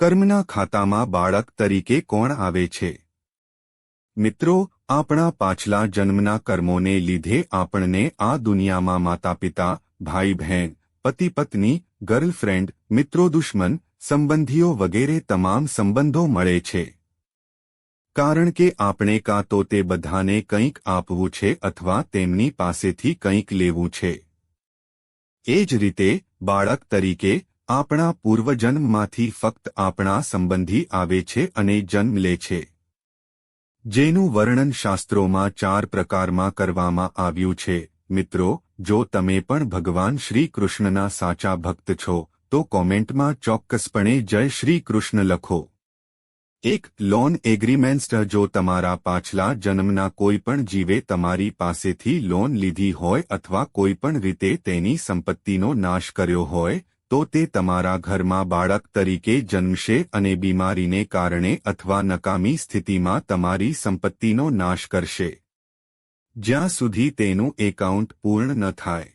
કર્મના ખાતામાં બાળક તરીકે કોણ આવે છે? મિત્રો, આપણા પાછલા જન્મના કર્મોને લીધે આપણને આ દુનિયામાં માતાપિતા ભાઈ બહેન પતિ પત્ની ગર્લફ્રેન્ડ, મિત્રો દુશ્મન, સંબંધીઓ વગેરે તમામ સંબંધો મળે છે. કારણ કે આપણે કાં તો તે બધાને કંઈક આપવું છે અથવા તેમની પાસેથી કંઈક લેવું છે. એ જ રીતે, બાળક તરીકે આપણા પૂર્વજન્મમાંથી ફક્ત આપણા સંબંધી આવે છે અને જન્મ લે છે. જેનું વર્ણન શાસ્ત્રોમાં ચાર પ્રકારમાં કરવામાં આવ્યું છે. મિત્રો, જો તમે પણ ભગવાન શ્રી કૃષ્ણના સાચા ભક્ત છો, તો કોમેન્ટમાં ચોક્કસપણે જય શ્રી કૃષ્ણ લખો. એક, લોન એગ્રીમેન્ટ જો તમારા પાછલા જન્મના કોઈ પણ જીવે તમારી પાસેથી લોન લીધી હોય અથવા કોઈ પણ રીતે તેની સંપત્તિનો નાશ કર્યો હોય તો તે તમારા ઘરમાં બાળક તરીકે જન્મશે અને બીમારીને કારણે અથવા નકામી સ્થિતિમાં તમારી સંપત્તિનો નાશ કરશે. જ્યાં સુધી તેનું એકાઉન્ટ પૂર્ણ ન થાય.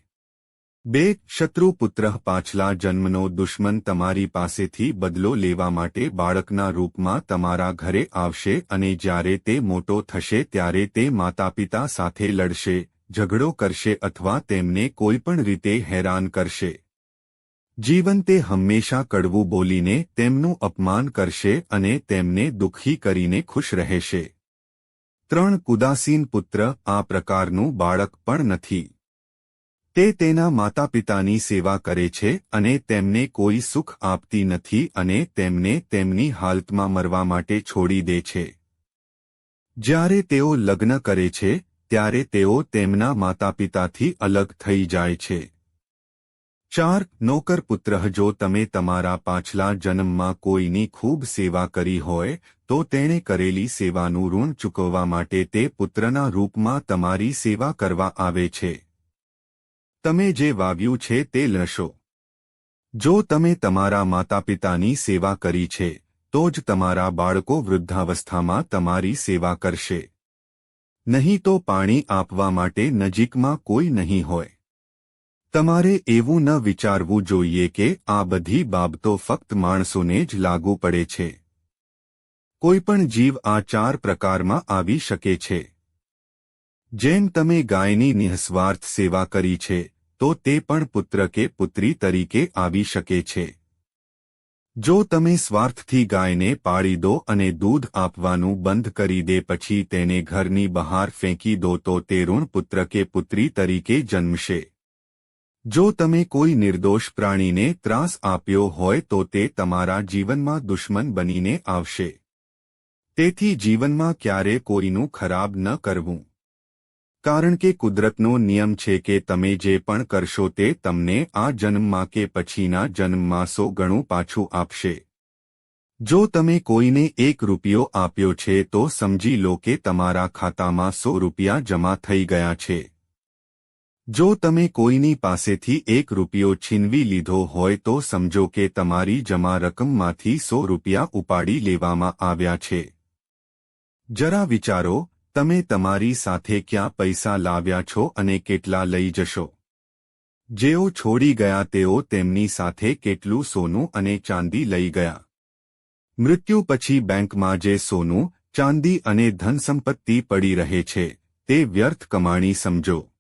બે શત્રુપુત્ર પાછલા જન્મનો દુશ્મન તમારી પાસેથી બદલો લેવા માટે બાળકના રૂપમાં તમારા ઘરે આવશે અને જ્યારે તે મોટો થશે ત્યારે તે માતાપિતા સાથે લડશે, ઝઘડો કરશે અથવા તેમને કોઈપણ રીતે હેરાન કરશે. જીવન તે હંમેશા કડવું બોલીને તેમનું અપમાન કરશે અને તેમને દુઃખી કરીને ખુશ રહેશે. ત્રણ ઉદાસીન પુત્ર આ પ્રકારનું બાળક પણ નથી. તે તેના માતાપિતાની સેવા કરે છે અને તેમને કોઈ સુખ આપતી નથી અને તેમને તેમની હાલતમાં મરવા માટે છોડી દે છે. જ્યારે તેઓ લગ્ન કરે છે, ત્યારે તેઓ તેમના માતાપિતાથી અલગ થઈ જાય છે. ચાર નોકર પુત્ર જો તમે તમારા પાછલા જન્મમાં કોઈની ખૂબ સેવા કરી હોય, તો તેણે કરેલી સેવાનું ઋણ ચૂકવવા માટે તે પુત્રના રૂપમાં તમારી સેવા કરવા આવે છે. તમે જે વાવ્યું છે તે લશો. જો તમે તમારા માતાપિતાની સેવા કરી છે, તો જ તમારા બાળકો વૃદ્ધાવસ્થામાં તમારી સેવા કરશે. નહીં તો પાણી આપવા માટે નજીકમાં કોઈ નહીં હોય. તમારે એવું ન વિચારવું જોઈએ કે આ બધી બાબતો ફક્ત માણસોને જ લાગુ પડે છે. કોઈપણ જીવ આ ચાર પ્રકારમાં આવી શકે છે. જેમ તમે ગાયની નિઃસ્વાર્થ સેવા કરી છે, તો તે પણ પુત્ર કે પુત્રી તરીકે આવી શકે છે. જો તમે સ્વાર્થથી ગાયને પાળી દો અને દૂધ આપવાનું બંધ કરી દે પછી તેને ઘરની બહાર ફેંકી દો તો તે ઋણ પુત્ર કે પુત્રી તરીકે જન્મશે. જો તમે કોઈ નિર્દોષ પ્રાણીને ત્રાસ આપ્યો હોય તો તે તમારા જીવનમાં દુશ્મન બનીને આવશે. તેથી જીવનમાં ક્યારે કોઈનું ખરાબ ન કરવું. કારણ કે કુદરતનો નિયમ છે કે તમે જે પણ કરશો તે તમને આ જન્મમાં કે પછીના જન્મમાં સો ગણું પાછું આપશે. જો તમે કોઈને એક રૂપિયો આપ્યો છે તો સમજી લો કે તમારા ખાતામાં સો રૂપિયા જમા થઈ ગયા છે. જો તમે કોઈની પાસેથી એક રૂપિયો છીનવી લીધો હોય તો સમજો કે તમારી જમા રકમમાંથી સો રૂપિયા ઉપાડી લેવામાં આવ્યા છે. જરા વિચારો, તમે તમારી સાથે ક્યાં પૈસા લાવ્યા છો અને કેટલા લઈ જશો? જેઓ છોડી ગયા તેઓ તેમની સાથે કેટલું સોનું અને ચાંદી લઈ ગયા. મૃત્યુ પછી બેંકમાં જે સોનું, ચાંદી અને ધનસંપત્તિ પડી રહે છે, તે વ્યર્થ કમાણી સમજો.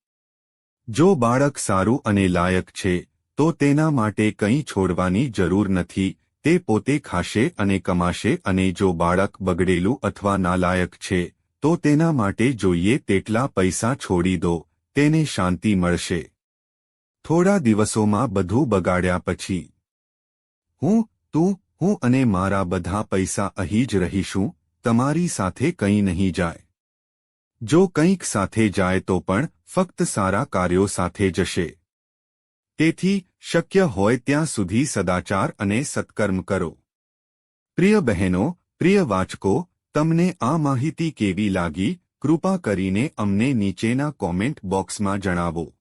જો બાળક સારું અને લાયક છે, તો તેના માટે કંઈ છોડવાની જરૂર નથી, તે પોતે ખાશે અને કમાશે અને જો બાળક બગડેલું અથવા નાલાયક છે, તો તેના માટે જોઈએ તેટલા પૈસા છોડી દો, તેને શાંતિ મળશે. થોડા દિવસોમાં બધું બગાડ્યા પછી, હું, તું, હું અને મારા બધા પૈસા અહીં જ રહીશું, તમારી સાથે કંઈ નહીં જાય. જો કંઈક સાથે જાય તો પણ ફક્ત સારા કાર્યો સાથે જશે. તેથી, શક્ય હોય ત્યાં સુધી સદાચાર અને સત્કર્મ કરો. પ્રિય બહેનો, પ્રિય વાચકો, તમને આ માહિતી કેવી લાગી, કૃપા કરીને અમને નીચેના કોમેન્ટ બોક્સમાં જણાવો.